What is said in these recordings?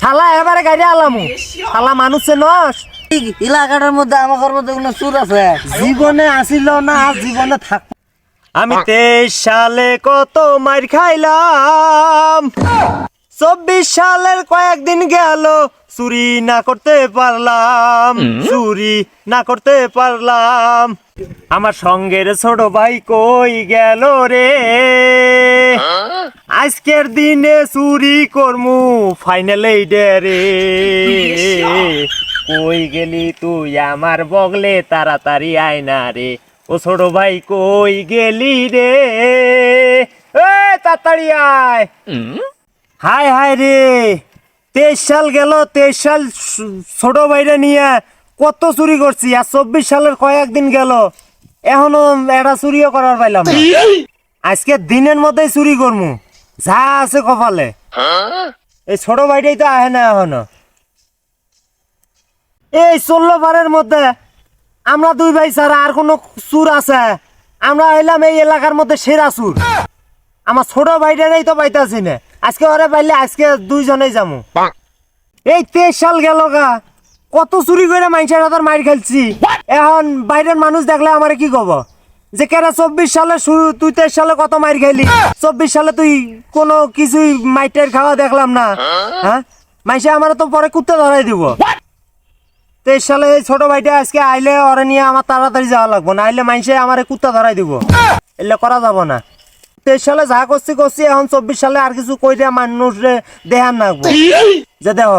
শালা এবারে গাড়ি আলামু। শালা মানুষে নস। এলাকাটার মধ্যে আমার মধ্যে কোনো সুর আছে? জীবনে আসিল না আর জীবনে থাক আমি তেইশ সালে কত মার খাইলাম। চব্বিশ সালের কয়েকদিন গেল চুরি না করতে পারলাম চুরি না করতে পারলাম। আমার সঙ্গের ছোট ভাই কই গেল রে? আজকের দিনে চুরি করমু ফাইনালে রে। কই গেলি তুই আমার বগলে তাড়াতাড়ি আয় না রে। ও ছোট ভাই কই গেলি রে? এ তাড়াতাড়ি আয়। হাই হাই রে। তেইশ সাল গেল, তেইশ সাল ছোট ভাইরে নিয়ে কত চুরি করছি, আর চব্বিশ সালের কয়েকদিন গেল, এখনও এটা চুরিও করার পাইলাম আজকে দিনের মধ্যেই চুরি করমু, যা আছে কপালে। এই ছোট ভাইটাই তো আহে না এখনও। এই ষোলো বারের মধ্যে আমরা দুই ভাই ছাড়া আর কোনো চুর আছে। আমরা এলাম এই এলাকার মধ্যে সেরা চুর। আমার ছোট ভাইটারই তো পাইতাছি না। আজকে ওরে পাইলে আজকে দুইজনেই যাব এই তেইশ সাল গেল গা। কত চুরি করে মানুষের হাতের মাইর খেলছি। এখন বাইরের মানুষ দেখলে আমারে কি কব? যে কেরা চব্বিশ সালে শুরু তুই তেইশ সালে কত মাইর খাইলি চব্বিশ সালে তুই কোনো কিছুই মাইটের খাওয়া দেখলাম না। হ্যাঁ? মাইসে আমার তো পরে কুত্তে ধরাই দিব। তেইশ সালে এই ছোট ভাইটা আজকে আইলে ওরে নিয়ে আমার তাড়াতাড়ি যাওয়া লাগবো না আইলে মাইসে আমার কুত্তা ধরাই দিব। এলে করা যাব না। তেইশ সালে যা করছি করছি এখন চব্বিশ সালে আর কিছু কই দিয়া মানুষ রে দেহান নাগবো যে দেহ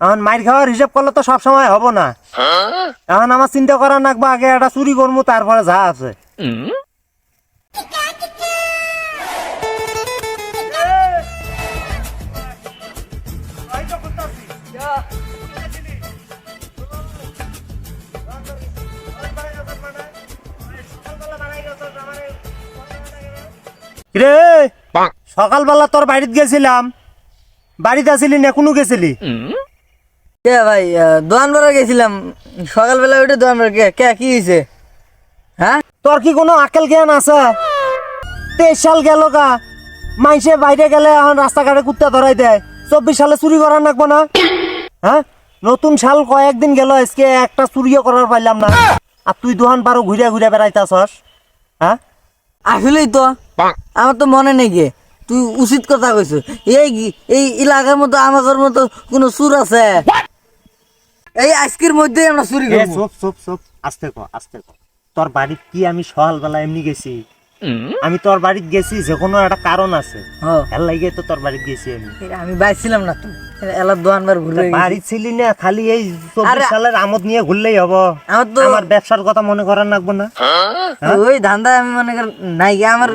এখন মাইর খাওয়ার হিসাব করলে তো সব সময় হব না। এখন আমার চিন্তা করা নাগবো আগে একটা চুরি করব তারপরে যা আছে। রে সকালবেলা তোর বাড়িতে গেছিলাম। বাড়িতে আসিলি না কোনো গেছিলি? কে ভাই আহ, দোকান গেছিলাম। সকালবেলা উঠে দোকান বারে কে কে কি হয়েছে হ্যাঁ? তোর কি কোনো আকেল জ্ঞান আছে? তেইশ সাল গেল গা। মাইসে বাইরে গেলে এখন রাস্তাঘাটে কুত্তা ধরাই দেয়। চব্বিশ সালে চুরি করার নাকবো না? হ্যাঁ? নতুন সাল কয়েকদিন গেল আজকে একটা চুরিও করার পাইলাম না। আর তুই দোকান পারো ঘুরে ঘুরে বেড়াইতাছস। হ্যাঁ? আসলেই তো। আমার তো মনে নেই গে। তুই উচিত কথা কইছ। এই এই এলাকার মতো আমাদের মতো কোনো সুর আছে? এই আজকের মধ্যে আমরা চুরি করব। চুপ চুপ চুপ। আস্তে ক আস্তে ক। তোর বাড়িতে কি আমি সকালবেলা এমনি গেছি? আমি তোর বাড়িতে গেছি যে কোনো একটা কারণ আছে। হ্যাঁ এর লাগে তো তোর বাড়িতে গেছি আমি। আমি বাইছিলাম না তো। এলার দু বার ঘুরে। বাড়ি ছিলি না খালি এই চব্বিশ সালের আমদ নিয়ে ঘুরলেই হব। আমার তো আমার ব্যবসার কথা মনে করার লাগবো না। ওই ধান্দা আমি মনে কর নাই আমার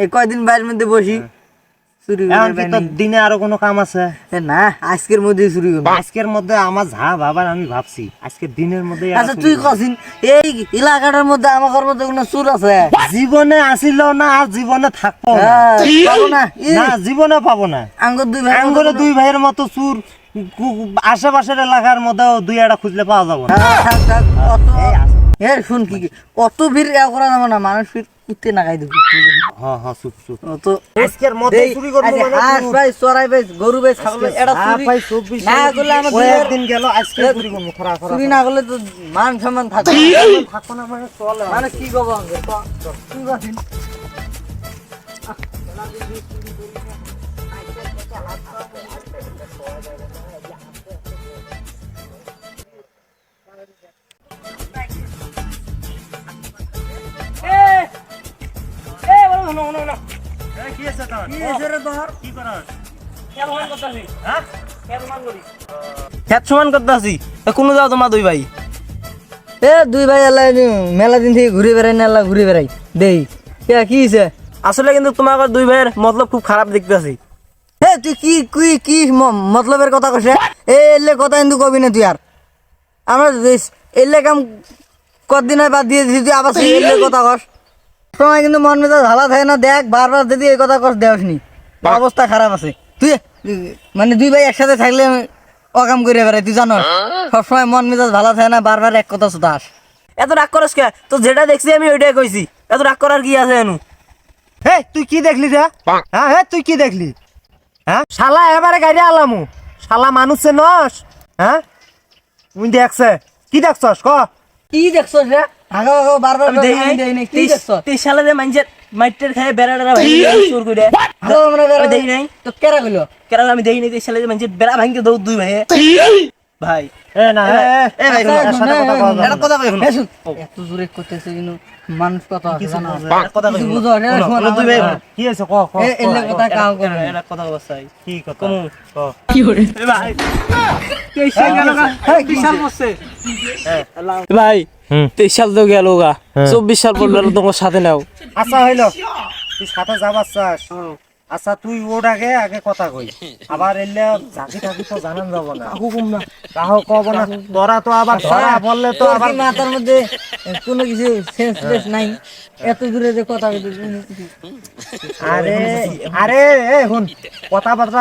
এই কয়দিন বাইরের মধ্যে বসি। দিনে আরও কোনো কাম আছে? না আজকের মধ্যে চুরি করব। আজকের মধ্যে আমার যা বাবার আমি ভাবছি। আজকের দিনের মধ্যে আচ্ছা তুই কছিন এই এলাকাটার মধ্যে আমার মধ্যে কোনো চুর আছে? জীবনে আসিল না আর জীবনে থাকব না। হ্যাঁ, না জীবনে পাবো না। আঙ্গুর দুই ভাই আঙ্গুরে দুই ভাইয়ের মতো চুর আশেপাশের এলাকার মধ্যেও দুই একটা খুঁজলে পাওয়া যাবে না। থাক শুন কি কি, অত ভিড় এ করা যাবে না মানুষ ভিড় কুত্তে না খাই দেবো হ হ চুপ চুপ। অত আজকের মধ্যে চুরি করব মানে হাঁস ভাই চড়াই ভাই গরু ভাই ছাগল ভাই, এটা চুরি পাই চব্বিশ না সালে করলে আমার দুই কয়েকদিন গেল আজকে চুরি করব খরা খরা চুরি না করলে তো মান সম্মান থাকবে থাকব না মানে চলে মানে কি কব আঙ্গুর কি কছিন কি আছে তোর? কি হয়েছে রে তোর? কি করস খেত সমান কোনো যাও তোমার দুই ভাই। এ দুই ভাই আল্লাহ মেলা দিন থেকে ঘুরে বেড়াই না আল্লাহ ঘুরে বেড়াই। দেই। কে কি হয়েছে আসলে কিন্তু তোমার দুই ভাইয়ের মতলব খুব খারাপ দেখতে আছি এ তুই কি কি কি ম- মতলবের কথা কইছে এ এলে কথা কিন্তু কবি না তুই আর। আমরা এলে কাম কতদিন হয় বাদ দিয়ে দিছি তুই আবার এলে কথা কস। সময় কিন্তু মন মেজাজ ভালো থাকে না দেখ বারবার যদি এই কথা কস দেওস নি। অবস্থা খারাপ আছে। তুই মানে দুই ভাই একসাথে থাকলে অকাম করে বেড়াই তুই জানো সবসময় মন মেজাজ ভালো থাকে না বারবার এক কথা শুধাস। এত রাগ করস কে? তো যেটা দেখছি আমি ওইটাই কইছি। এত রাগ করার কি আছে এনু? হে তুই কি দেখলি রে? হ্যাঁ হে তুই কি দেখলি? হ্যাঁ? শালা এবারে গাড়ি আলামু। শালা মানুষে নস। হ্যাঁ? তুই দেখছে। কি দেখছস? ক? কি দেখছ রে? আগা আগা বারবার দেই নাই। দেই নাই কি তিস দেখছ সালে যে মাইটের খায় বেড়া আগা আমরা দেই নাই। তো কেরা কইলো? কেন আমি দেই নাই তিস সালে যে মাইন্সের বেড়া ভাঙকে দৌ দুই ভাই ভাই। এ না এ, এ, এ ভাই সাথে কথা কওয়া এটা কথা কই শুন, এত জোরে করতেছে কিন্তু মানুষ কথা আছে কথা কই বুঝো না শুনো, দুই ভাই কি হয়েছে ক ক এ কথা কাও করে এটা- এটা কথা বসাই কি কথা? কমু। ক। এ ভাই। ভাই। হুম। তেইশ সাল তো গেল গা। হ্যাঁ। চব্বিশ সাল পর্যন্ত তোমার সাথে নাও। আচ্ছা হইল। তুই সাথে যাবার চাস আচ্ছা তুই ওর আগে আগে কথা কই। আবার এলে জাতি থাকি তো জানান যাব না। কাহো কব না। তোরা তো আবার ধরা বললে তো আবার মাথার মধ্যে কোনো কিছু সেন্স টেন্স নাই? এত দূরে যে কথা কইতে আরে আরে এ শুন কথাবার্তা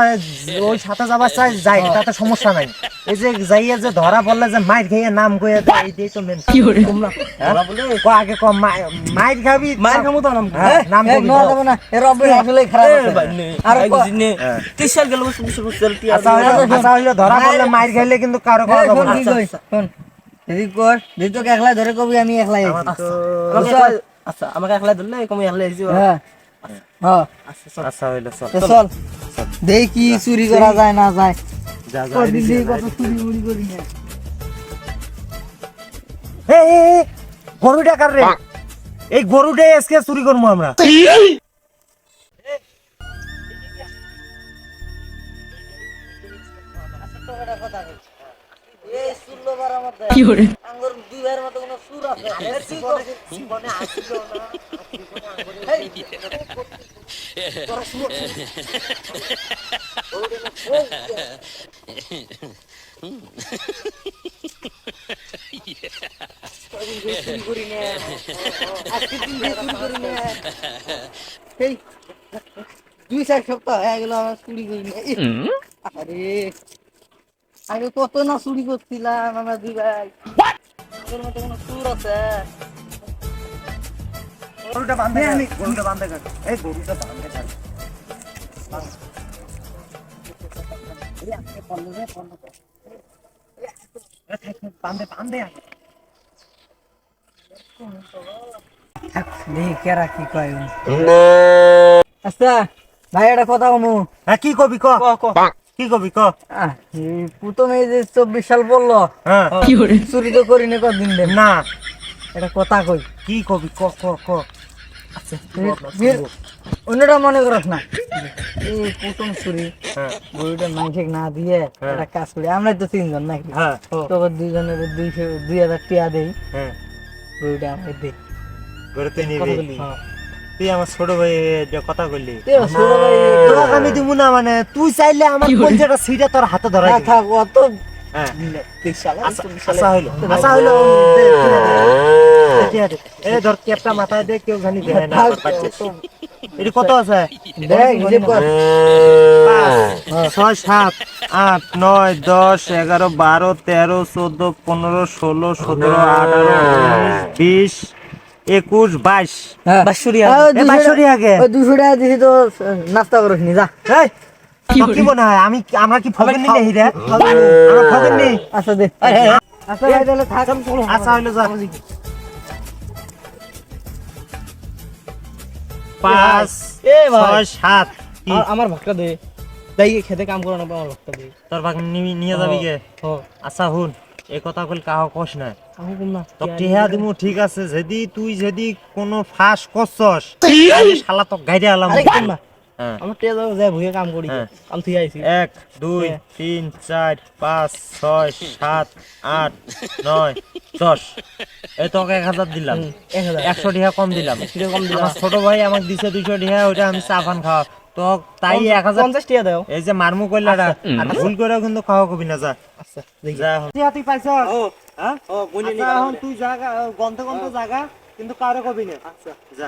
ওই সাথে যাবার চাই যাই তাতে সমস্যা নাই। এই যে যাইয়ে যে ধরা পড়লে যে মাইর খেয়ে নাম কয়ে দেয় এইটাই তো মেন তোমরা ধরা বলে ক আগে ক মাইর খাবি মায়ের খামো তো নাম হ্যাঁ, নাম এ ন না। এর অভ্যাস আসলে খারাপ কি আচ্ছা হইল আচ্ছা ধরা পড়লে কিন্তু কারও যদি কর যদি তোকে ধরে কবি আমি একলাই আচ্ছা আমাকে ধরলে কমে হ্যাঁ। হ্যাঁ। আচ্ছা হইল চল। দেই কি চুরি করা যায় না যায়। গরুটা কার রে? এই গরুটাই আজকে চুরি করব আমরা। আঙ্গুর দুই ভাইয়ের মতো কোনো সুর আছে। এই দুই চার সপ্তাহ হয়ে গেল আমার চুরি করি না আরে আগে কত না চুরি করছিলাম আমরা দুই ভাই। তোর মতো কোনো সুর আছে? গরুটা বাঁধে আমি গরুটা বাঁধে কাট। এই গরুটা বাঁধে কাট। বাঁধে বাঁধে কেরা কি কয় আচ্ছা ভাই একটা কথা কমু। হ্যাঁ কি কবি ক। কি কবি ক? প্রথমে যে চব্বিশ সাল বলল হ্যাঁ। চুরি তো করি না কদিন দেন না। এটা কথা কই। কি কবি ক ক ক? আচ্ছা অন্যটা মনে করস না। এই প্রথম চুরি হ্যাঁ। গরুটা মাংসিক না দিয়ে হ্যাঁ। একটা কাজ করি। আমরা তো তিনজন নাকি? হ্যাঁ তবে দুইজনের দুইশো দুই হাজার টিয়া দেই। হ্যাঁ। গরুটা আমরা দিই গরুতে। হ্যাঁ। তুই আমার ছোট ভাই যে কথা কইলি। তোরা আমি দিব না মানে তুই চাইলে আমার কলজাটা সিটে তোর হাতে দিবি। থাক অত হ্যাঁ। আচ্ছা আচ্ছা আচ্ছা ধর থাক। অত- কত আছে? ছয় সাত আট নয় দশ এগারো বারো তেরো চোদ্দ পনেরো ষোলো সতেরো আঠারো বিশ একুশ বাইশ। হ্যাঁ। এ দুশো টাকা- দিছি তো নাস্তা করিস নি যা। কি মনে হয় আমি আমরা কি ফকের নি নেই রে? আমরা ফকের নি আচ্ছা দে। আচ্ছা তাহলে থাক। আচ্ছা হইল যা। পাঁচ এ ছয় সাত কি আমার ভাগটা দে। তাই খেতে কাম করানো আমার ভাগটা দে। তোর নিবি- নিয়ে যাবি গে। হ। আচ্ছা শুন এই কথা কইল কাহ কস না আমি না তো টিহা দিমু ঠিক আছে যদি তুই যদি কোনো ফাঁস করছস শালা তো গাইরে আলাম। হ্যাঁ। আমার টিয়া যাও যায় ভুয়ে কাম করি। হ্যাঁ। কাম থেকে আইছি। এক দুই তিন চার পাঁচ ছয় সাত আট নয় দশ। এই তোকে এক হাজার দিলাম। এক হাজার। একশো টিহা কম দিলাম। কম দিলাম। আমার ছোট ভাই আমাকে দিছে দুইশো টিহা ওইটা আমি চা পান খাওয়া। তো তাই এক হাজার পঞ্চাশ টিয়া দাও। এই যে মারমু কইলাটা আর ভুল করে কিন্তু খাওয়া কবি না যা। আচ্ছা যা। তুই হ্যাঁ? ও গুনি আচ্ছা, এখন তুই জায়গা গন্তে গন্তে জায়গা কিন্তু কারও কবি না আচ্ছা যা।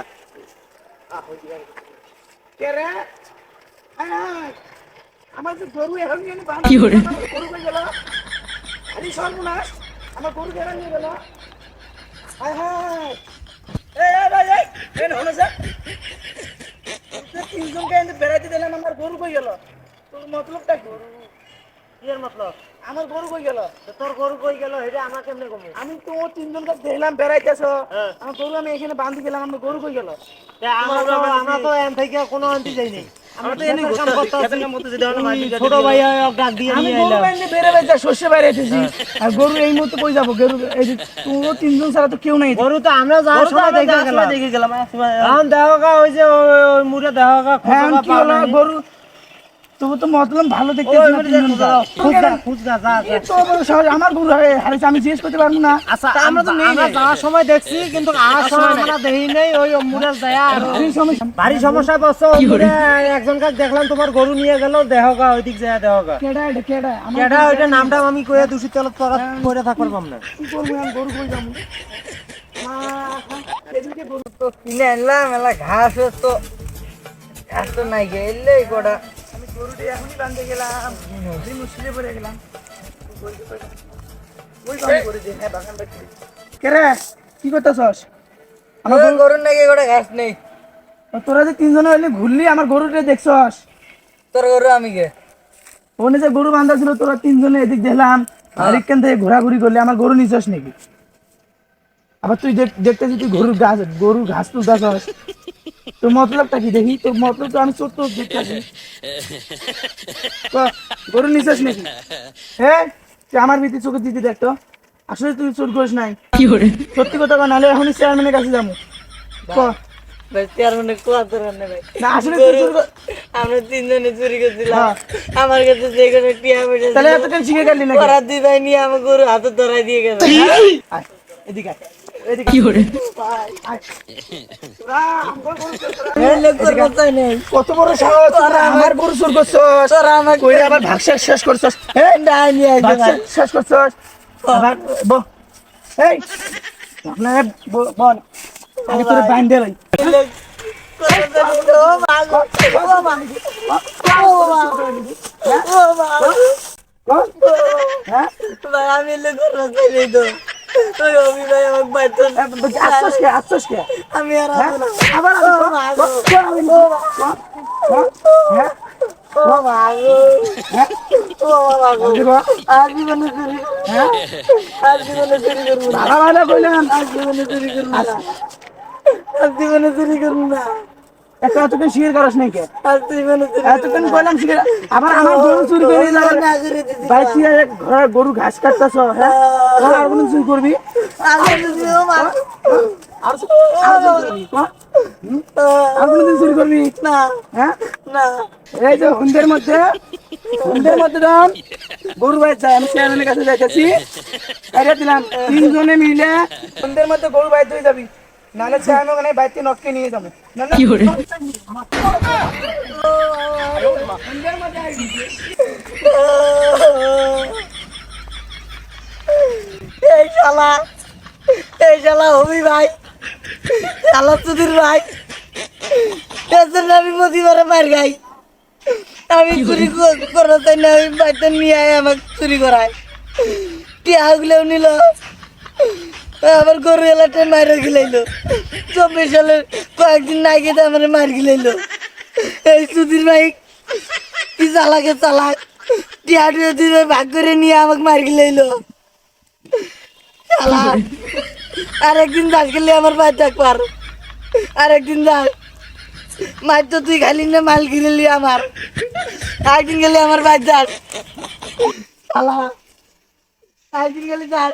হায় হায় এই এই ভাই এই এই হলো? স্যার তিনজনকে বেড়াইতে দিলাম আমার গরু কই গেল? তোর মতলবটা কি? এর মতলব? আমার গরু কই গেল? তোর গরু কই গেল? এটা আমার কেমনে কমু? আমি তো ও তিনজনকে দেখলাম বেড়াইতেছ। হ্যাঁ। আমার গরু আমি এখানে বান্ধি গেলাম আমার গরু কই গেল? আমরা তো এন থেকে কোনো আনতে যাই নাই। হয় না, মাটি কাটতে ছোট ভাই ডাক দিয়ে আমি নিয়ে গরু আইলাম বাইন্দে বেড়ে বেড়ে শস্য বাইরে এসেছি। আর গরু এই মুহূর্তে কই যাব? গরু এই তিনজন ছাড়া তো কেউ নাই। গরু তো আমরা যাওয়ার গরু সময় দেখে গেলাম। দেখে গেলাম। এখন ওই যে মুড়ে হ্যাঁ গরু তবু তো মতলব ভালো দেখতে আমার গরু হারে- হারিয়েছে আমি জিজ্ঞেস করতে পারব না। আচ্ছা আমরা তো যাওয়ার সময় দেখছি কিন্তু আসার সময় আমরা দেখি নাই ওই মুড়ে যায় আর ভারী সমস্যা বসছে ওই মুড়ে একজনকে দেখলাম তোমার গরু নিয়ে গেল দেহগা ওই দিক যায় দেহগা। কেডা কেডা? কেডা ওইটা নামটা আমি কইয়া দূষিত তেলত করে থাকবার পাম না। কি করব গরু কই যাব? এদিকে গরু তো কিনে আনলাম এলা ঘাস তো ঘাস তো নাই গে এলে কটা আমি গরুটি এখনই বাঁধতে গেলাম। মুশকিলে পড়ে গেলাম। ওই কাম করে দে হ্যাঁ বাগানটা করে কে রে? কি করতেছস? আমার গরুর নাকি ঘাস নেই। তোরা যে তিনজনে হইলে ঘুরলি আমার গরুটা দেখছস? তোর গরু আমি গে ওখানে যে গরু বান্ধা ছিল তোরা তিনজনে এদিক দেখলাম আর এখান থেকে ঘোরাঘুরি করলে আমার গরু নিছস নাকি? আবার তুই দেখ- দেখতেছিস তুই গরুর ঘাস গরুর ঘাস তুলতেছস। তোর মতলবটা কি? দেখি তোর মতলব তো আমি ছোট্ট দেখতেছি তো, গরু নিছস নাকি? হ্যাঁ? তুই আমার ভিতরে চোখে দিতে দেখতো আসলে তুই চোর করিস নাই। সত্যি কথা কয় নাহলে এখনই চেয়ারম্যানের কাছে যাব। ক, কর- আমরা তিনজনে চুরি করছিলাম। হ্যাঁ। আমার কাছে যে কোনো টিয়া পয়সা নাকি? ওরা দুই ভাই নিয়ে আমার গরু হাতে ধরাই দিয়ে গেল এদিকে কি করে কত বড় সাহস আমার গরু চোর করছস আমার আবার ভাগশেষ শেষ করছস ভাগশেষ শেষ করছস আবার এই আপনারা বল আমি তোর বাইন্দে লই হ্যাঁ আমি এলে গরু চাইলে তো ওই অমি ভাই আমাকে বাইতো আশ্বাস কে আশ্বাস কে আমি আর হ্যাঁ? আবার হ্যাঁ? হ্যাঁ? জীবনে চুরি হ্যাঁ? আজ জীবনে চুরি করব না। একটা তোকে শিকার করাস নাই কে? আজ জীবনে এতক্ষণ কইলাম শিকার। আবার আমার গরু চুরি করে যাবার না করে ভাই তুই ঘরে গরু ঘাস কাটতেছ হ্যাঁ? তোর আর কোনো চুরি করবি? আর করবি? হুম? আর কোনোদিন চুরি করবি? না। হ্যাঁ? না। এই যে হুন্দের মধ্যে হুন্দের মধ্যে গরু আমি চেয়ারম্যানের কাছে যাইতেছি। দিলাম তিনজনে মিলে হুন্দের মধ্যে গরু বাইর হয়ে যাবি। নাহলে চেয়ারম্যান ওখানে বাইতে নটকে নিয়ে যাবে। মধ্যে আইবি। এই শালা এই শালা হবি ভাই শালা সুধীর ভাই এর জন্য আমি প্রতিবারে মার খাই। আমি চুরি করো তাই না আমি বাড়িতে নিয়ে আয় আমাকে চুরি করায়। টিয়াগুলোও নিল। আবার গরু এলাটা মারে গিলাইলো। চব্বিশ সালের কয়েকদিন না গিয়ে আমার মার গিলাইলো। এই সুধীর ভাই, কি চালাকে চালাক। টিয়া টুয়া দুই ভাই ভাগ করে নিয়ে আমাকে মার গিলাইলো। শালা, আরেকদিন যাস গেলে আমার বাদ থাকবার আরেকদিন যাস। মাছ তো তুই খালি না, মাল গিলেলি আমার। একদিন গেলে আমার বাদ যাস। শালা একদিন গেলে যাস।